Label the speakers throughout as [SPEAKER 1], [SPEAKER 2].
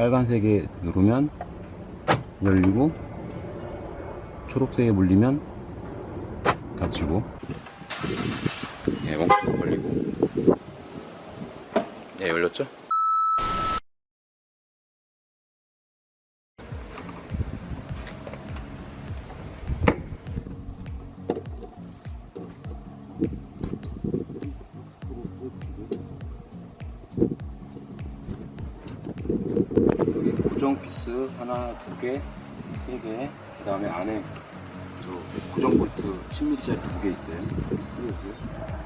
[SPEAKER 1] 빨간색에 누르면 열리고 초록색에 물리면 닫히고 예, 멈추고 걸리고 예, 열렸죠? 여기 고정 피스 하나, 두 개, 세 개, 그 다음에 안에 저 고정 볼트 10mm짜리 두 개 있어요.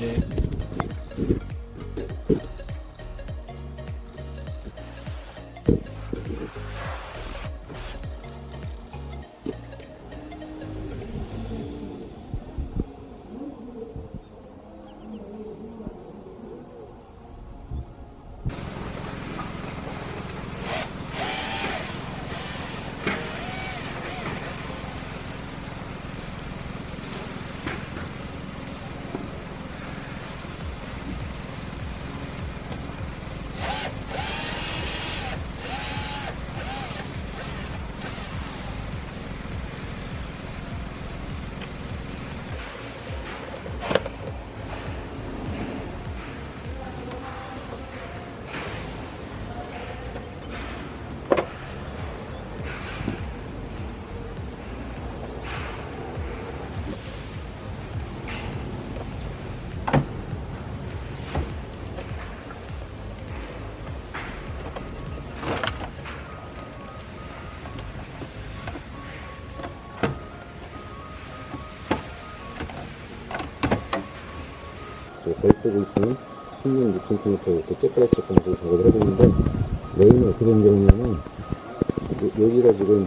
[SPEAKER 1] 嗯。
[SPEAKER 2] 걸프고 있으면 16, 6cm 이렇게 쪼그라치 감고 작업을 해보는데 레인은 어떻게 연결하냐면 요- 여기가 지금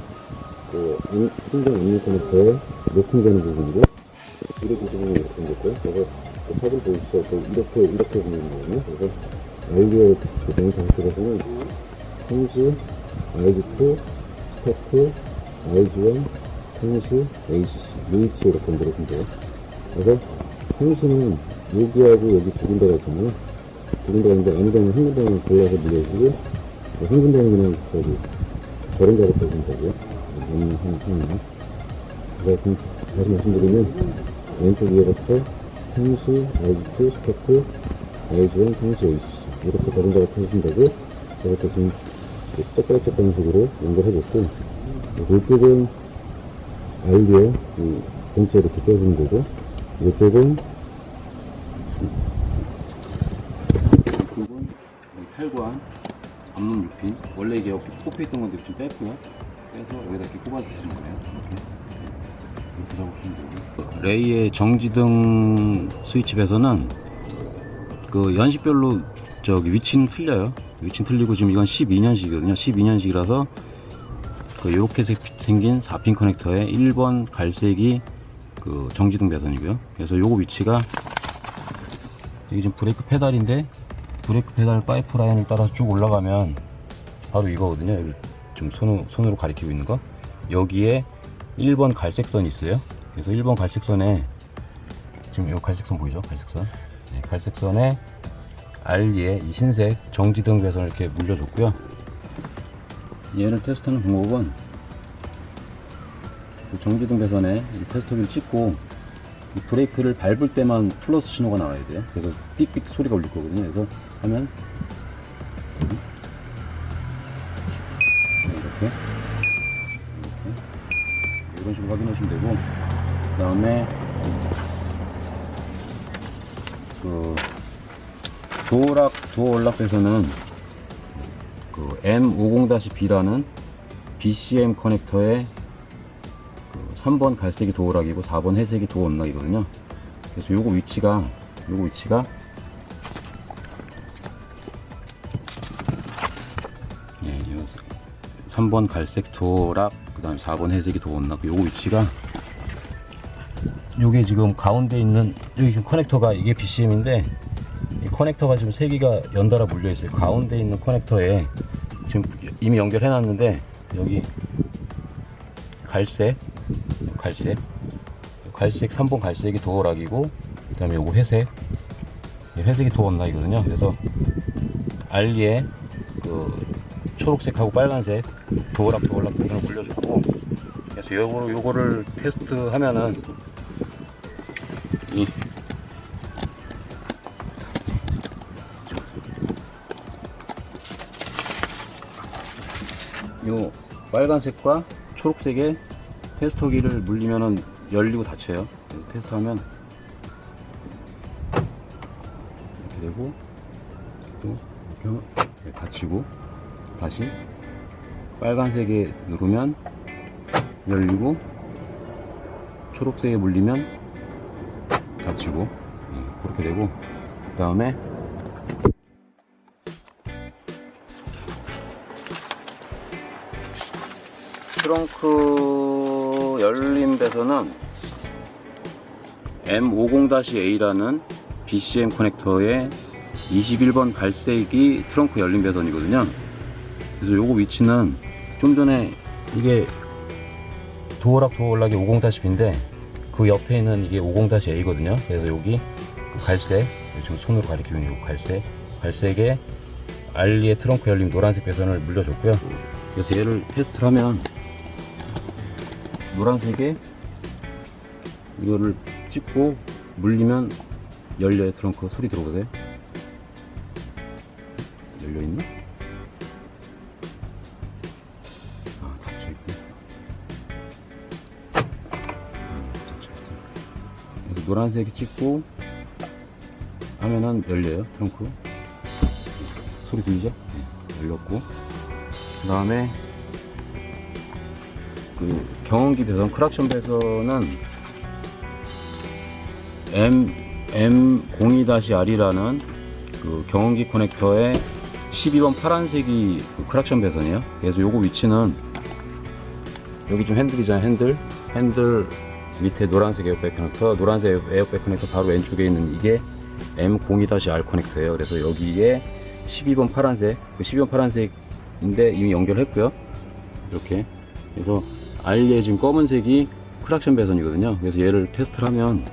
[SPEAKER 2] 그 인- 신경 인류 커넥터에 노팅되는 부분이고 이렇게 부분이 이렇게 생겼고요. 그래서 그 사진 보이시죠? 그 이렇게 이렇게 생기거든요. 그래서 아이디어 그 내용 작업해 보면 성시, IG2, 스타트, IG1, 성시, ACC 이 위치에 이렇게 만들어주면 돼요. 그래서 성시는 여기하고 여기 두 군데가 있잖아요. 두 군데가 있는데 어느 데는 한 군데만 골라서 물려주고 한 군데는 그냥 저기 저런 작업 해주면 되고요. 어느 한 하나는. 그래서 다시 말씀드리면 왼쪽 위에부터 상시, IG2, 스커트, IG1, 상시, ACC 이렇게 저런 작업 해주시면 되고 이렇게 지금 똑같이 방식으로 연결해줬고 이쪽은 이 본체 이렇게 되고 이쪽은
[SPEAKER 1] 이쪽은 여기 탈관 앞문 6핀. 원래 이게 여기 꼽혀 있던 건데 좀 뺐고요. 빼서 여기다 이렇게 꼽아주시면 돼요. 이렇게. 이렇게 잡으시면 되고 레이의 정지등 스위치에서는 그 연식별로 저기 위치는 틀려요. 위치는 틀리고 지금 이건 12년식이거든요. 12년식이라서 그 요렇게 색- 생긴 4핀 커넥터에 1번 갈색이 그 정지등 배선이고요. 그래서 요거 위치가 이게 지금 브레이크 페달인데 브레이크 페달 파이프 라인을 따라서 쭉 올라가면 바로 이거거든요. 여기 지금 손으로, 손으로 가리키고 있는 거. 여기에 1번 갈색선이 있어요. 그래서 1번 갈색선에 지금 이 갈색선 보이죠? 갈색선. 네, 갈색선에 알리에 이 흰색 정지등 배선을 이렇게 물려줬고요. 얘를 테스트하는 방법은 그 정지등 배선에 이 테스터기를 찍고 이 브레이크를 밟을 때만 플러스 신호가 나와야 돼요. 그래서 삑삑 소리가 울릴 거거든요. 그래서 하면 네, 이렇게 이렇게 이런 식으로 확인하시면 되고 그 다음에 그 도어락 도어락 배선은 그 M50-B라는 BCM 커넥터에 그 3번 갈색이 도어락이고 4번 회색이 도어 언락이거든요. 그래서 요거 위치가 요거 위치가 예, 요 3번 갈색 도어락 그 다음에 4번 회색이 도어 언락 요거 위치가 요게 지금 가운데 있는 여기 지금 커넥터가 이게 BCM인데 이 커넥터가 지금 세 개가 연달아 물려 있어요. 가운데 있는 커넥터에 지금 이미 연결해 놨는데 여기 갈색 갈색 갈색 3번 갈색이 도어락이고 그 다음에 요거 회색 이 회색이 도어락이거든요. 그래서 알리에 그 초록색하고 빨간색 도어락 도어락 부분을 물려줬고 그래서 요거를 요거를 테스트하면은 이 요 빨간색과 초록색의 테스터기를 물리면은 열리고 닫혀요. 그래서 테스트하면 이렇게 되고 또 이렇게 닫히고 다시 빨간색에 누르면 열리고 초록색에 물리면 닫히고 예, 그렇게 되고 그 다음에 트렁크 열림 배선은 M50-A라는 BCM 커넥터의 21번 갈색이 트렁크 열림 배선이거든요. 그래서 요거 위치는 좀 전에 이게 도어락 도어락이 50-B인데 그 옆에 있는 이게 50-A거든요. 그래서 여기 그 갈색, 지금 손으로 가리키고 있는 요 갈색, 갈색에 알리의 트렁크 열림 노란색 배선을 물려줬고요. 그래서 얘를 테스트를 하면 노란색에 이거를 찍고 물리면 열려요. 트렁크 소리 들어보세요 열려있나? 아 닫혀있고. 음, 닫혀있어 그래서 노란색이 찍고 하면은 열려요 트렁크. 소리 들리죠? 네, 열렸고. 그 다음에 그 경운기 배선 크락션 배선은 M M02-R이라는 그 경운기 커넥터의 12번 파란색이 그 크락션 배선이에요. 그래서 요거 위치는 여기 좀 핸들이잖아요. 핸들 핸들 밑에 노란색 에어백 커넥터, 노란색 에어백 커넥터 바로 왼쪽에 있는 이게 M02-R 커넥터예요. 그래서 여기에 12번 파란색, 그 12번 파란색인데 이미 연결했고요. 이렇게 그래서 알리에 지금 검은색이 크락션 배선이거든요. 그래서 얘를 테스트를 하면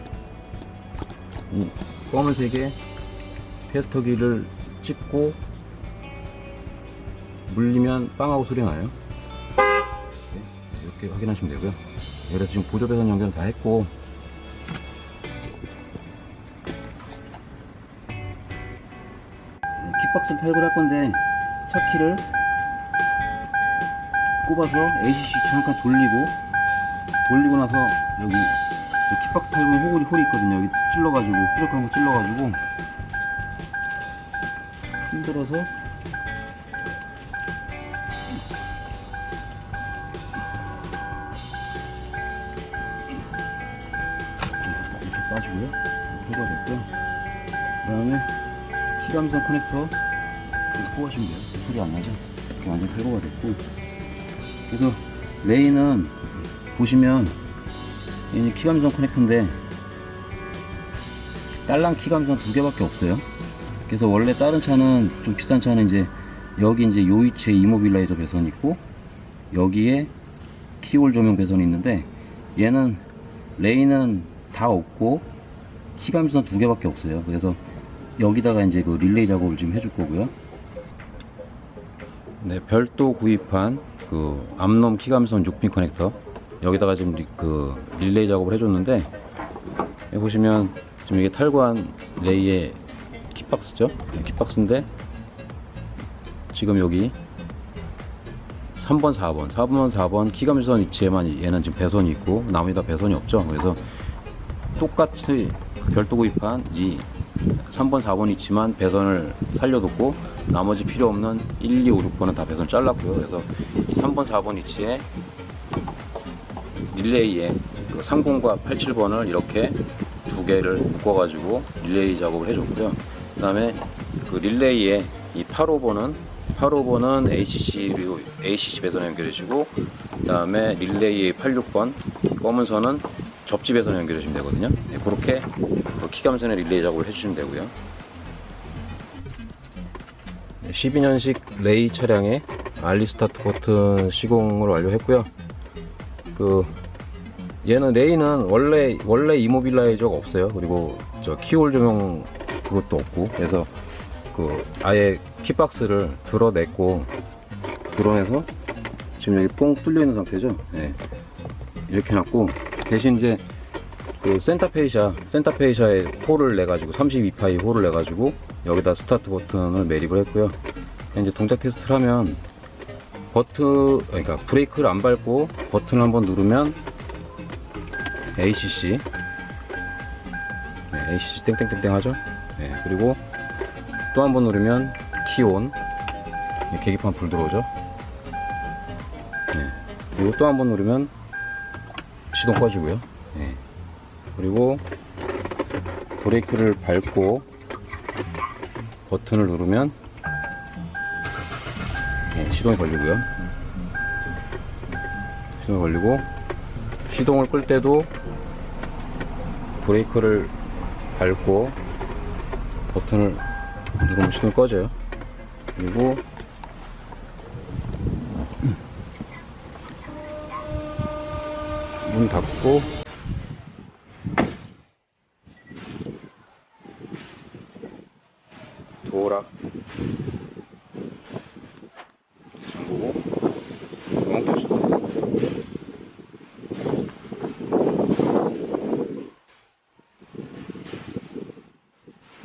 [SPEAKER 1] 이 검은색에 테스터기를 찍고 물리면 빵하고 소리 나요. 이렇게 확인하시면 되고요. 그래서 지금 보조 배선 연결 다 했고 킥박스를 탈거를 할 건데 차 키를 꼽아서 ACC 잠깐 돌리고 돌리고 나서 여기 이 킥박스 탈부에 호글이 홀이 있거든요. 여기 찔러가지고 뾰족한 거 찔러가지고. 힘들어서. 이렇게 빠지고요. 해가 됐고요. 그 다음에 키감선 커넥터 이렇게 뽑아주면 돼요. 소리 안 나죠? 이렇게 완전 탈거가 됐고 그래서 레인은 보시면 이 키감선 커넥터인데 딸랑 키감선 두 개밖에 없어요. 그래서 원래 다른 차는 좀 비싼 차는 이제 여기 이제 요 위치에 이모빌라이저 배선이 있고 여기에 키홀 조명 배선이 있는데 얘는 레인은 다 없고 키감선 두 개밖에 없어요. 그래서 여기다가 이제 그 릴레이 작업을 지금 해줄 거고요. 네, 별도 구입한 그 암놈 키감선 6핀 커넥터. 여기다가 지금 리, 그 릴레이 작업을 해줬는데 보시면 지금 이게 탈구한 레이의 kit박스죠? 네, kit박스인데 지금 여기 3번 4번. 4번 4번 키감선 위치에만 얘는 지금 배선이 있고 나머지 다 배선이 없죠. 그래서 똑같이 별도 구입한 이 3번 4번 위치만 배선을 살려뒀고 나머지 필요 없는 1, 2, 5, 6번은 다 배선 잘랐고요 그래서 이 3번 4번 위치에 릴레이에 그 30과 87번을 이렇게 두 개를 묶어가지고 릴레이 작업을 해줬고요. 그 다음에 그 릴레이에 이 8호번은 8호번은 ACC로 ACC 배선 연결해주고 그 다음에 릴레이의 86번 검은 선은 접지 배선 연결해주면 되거든요. 네, 그렇게 그 키감선의 릴레이 작업을 해주시면 되고요. 12년식 레이 차량의 알리 스타트 버튼 시공을 완료했고요. 그 얘는 레이는 원래 원래 이모빌라이저가 없어요. 그리고 저 키홀 조명 그것도 없고 그래서 그 아예 키박스를 드러냈고 드러내서 지금 여기 뽕 뚫려 있는 상태죠. 예. 이렇게 해놨고 대신 이제 그 센터페이샤 센터페이샤에 홀을 내 가지고 32파이 홀을 내 가지고 여기다 스타트 버튼을 매립을 했고요. 이제 동작 테스트를 하면 버튼 그러니까 브레이크를 안 밟고 버튼을 한번 누르면 ACC 네, ACC 땡땡땡땡 하죠? 네, 그리고 또 한 번 누르면 키온. 네, 계기판 불 들어오죠? 네, 그리고 또 한 번 누르면 시동 꺼지고요. 네, 그리고 브레이크를 밟고 버튼을 누르면 네, 시동이 걸리고요 시동이 걸리고 시동을 끌 때도 브레이크를 밟고 버튼을 누르면 시동이 꺼져요. 그리고 문 닫고 도어락 잠그고 멈춰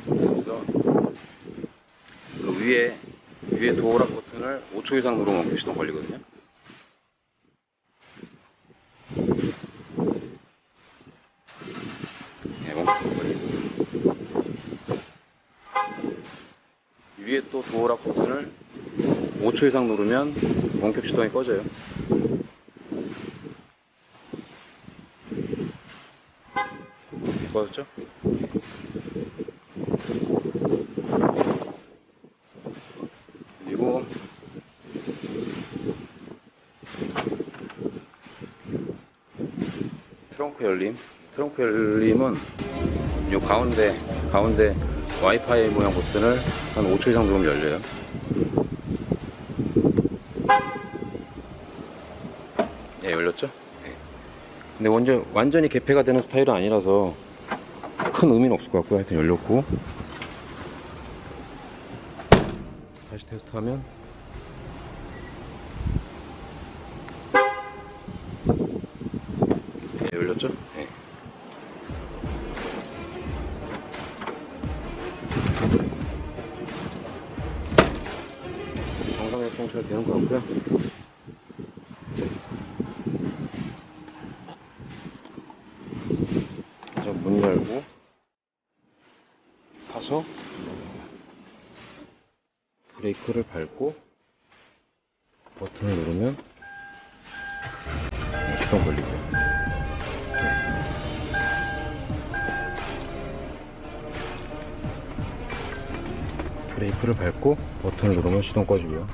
[SPEAKER 1] 그래서 그 위에 위에 도어락 버튼을 5초 이상 누르면 시동 걸리거든요. 네, 위에 또 도어락 버튼을 5초 이상 누르면 원격 시동이 꺼져요. 꺼졌죠? 그리고 트렁크 열림 트렁크 열림은 요 가운데 가운데 와이파이 모양 버튼을 한 5초 이상 누르면 열려요 예 열렸죠? 예. 근데 완전, 완전히 개폐가 되는 스타일은 아니라서 큰 의미는 없을 것 같고요 하여튼 열렸고 다시 테스트하면 타서 브레이크를 밟고 버튼을 누르면 시동 걸리고요. 브레이크를 밟고 버튼을 누르면 시동 꺼지고요.